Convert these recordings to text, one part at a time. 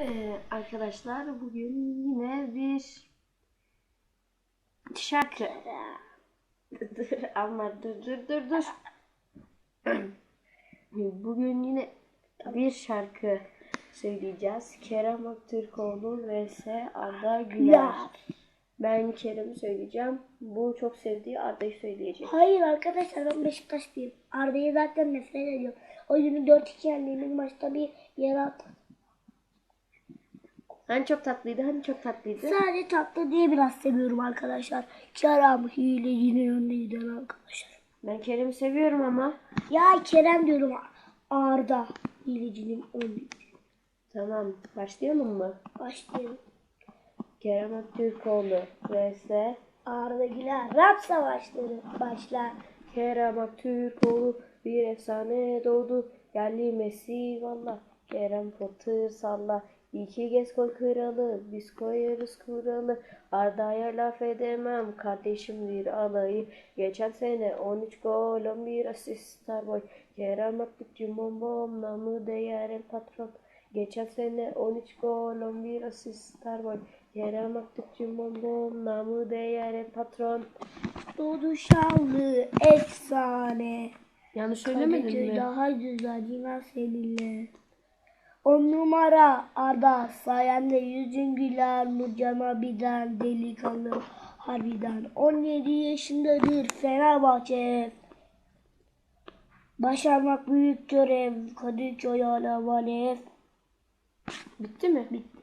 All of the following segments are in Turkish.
Ee, arkadaşlar bugün yine bir şarkı. dur ama dur dur dur dur. bugün yine bir şarkı söyleyeceğiz. Kerem Aktürkoğlu vs Arda Güler. Ben Kerem'i söyleyeceğim. Bu çok sevdiği Arda'yı söyleyecek. Hayır arkadaşlar ben Beşiktaşlıyım. Arda'yı zaten nefret ediyorum. O günü 4-2 yendiğimiz maçta bir yere attı. Hani çok tatlıydı, hani çok tatlıydı. Sadece tatlı diye biraz seviyorum arkadaşlar. Kerem hilecinin önüne giden arkadaşlar. Ben Kerem'i seviyorum ama. Ya Kerem diyorum Arda hilecinin önüne. Tamam, başlayalım mı? Başlayalım. Kerem Aktürkoğlu vs Arda Güler rap savaşları başlar. Kerem Aktürkoğlu bir efsane doğdu. Yerli Messi valla. Kerem Potter salla. İki kez gol kralı. Biz koyarız kuralı. Arda'ya laf edemem. Kardeşim bir alayı. Geçen sene 13 gol 11 asist Starboy. Kerem Aktürkçü bom bom namı değer patron. Geçen sene 13 gol 11 asist Starboy. Kerem Aktürkçü bom bom namı değer patron. Doğdu şanlı efsane. Yanlış Kadıköy söylemedim mi? daha güzel inan seninle. On numara Arda sayende yüzün güler Nurcan abiden delikanlı harbiden 17 yaşındadır Fenerbahçe Başarmak büyük görev Kadıköy hala alev Bitti mi? Bitti.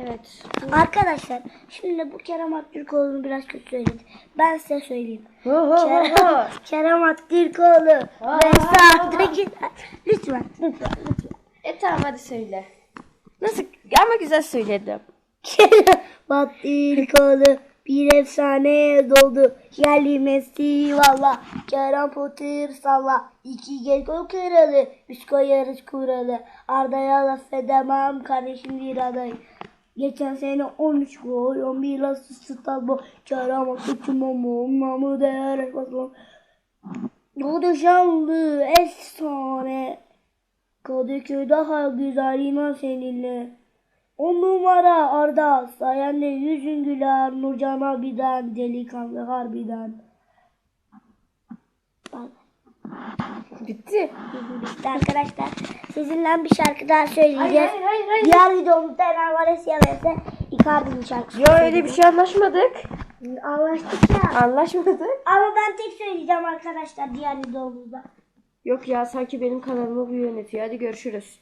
Evet. Arkadaşlar şimdi bu Kerem Aktürkoğlu'nu biraz kötü söyledi. Ben size söyleyeyim. Ho ho ho Kerem, ho. Kerem Aktürkoğlu ve sağdaki lütfen lütfen lütfen. E tamam hadi söyle. Nasıl? Ama güzel söyledim. Kerem Aktürkoğlu bir efsane doldu. Yerli Messi valla. Kerem Potter salla. İki gol gol kralı. Biz koyarız kuralı. Arda'ya laf edemem. Kardeşim bir aday. Geçen sene 13 gol, 11 asist tablo. Kerem Aktürkoğlu namı değer basmam. Doğdu şanlı efsane. Kadıköy daha güzel inan seninle. On numara Arda sayende yüzün güler Nurcan abiden delikanlı harbiden. Bak, Bitti. Bitti arkadaşlar. Sizinle bir şarkı daha söyleyeceğiz. Hayır, hayır, hayır. Diğer videomuzda Eren Valencia vs Icardi'nin şarkısı. Yo öyle bir şey anlaşmadık. Anlaştık ya. Anlaşmadık. Ama ben tek söyleyeceğim arkadaşlar diğer videomuzda. Yok ya sanki benim kanalımı bu yönetiyor. Hadi görüşürüz.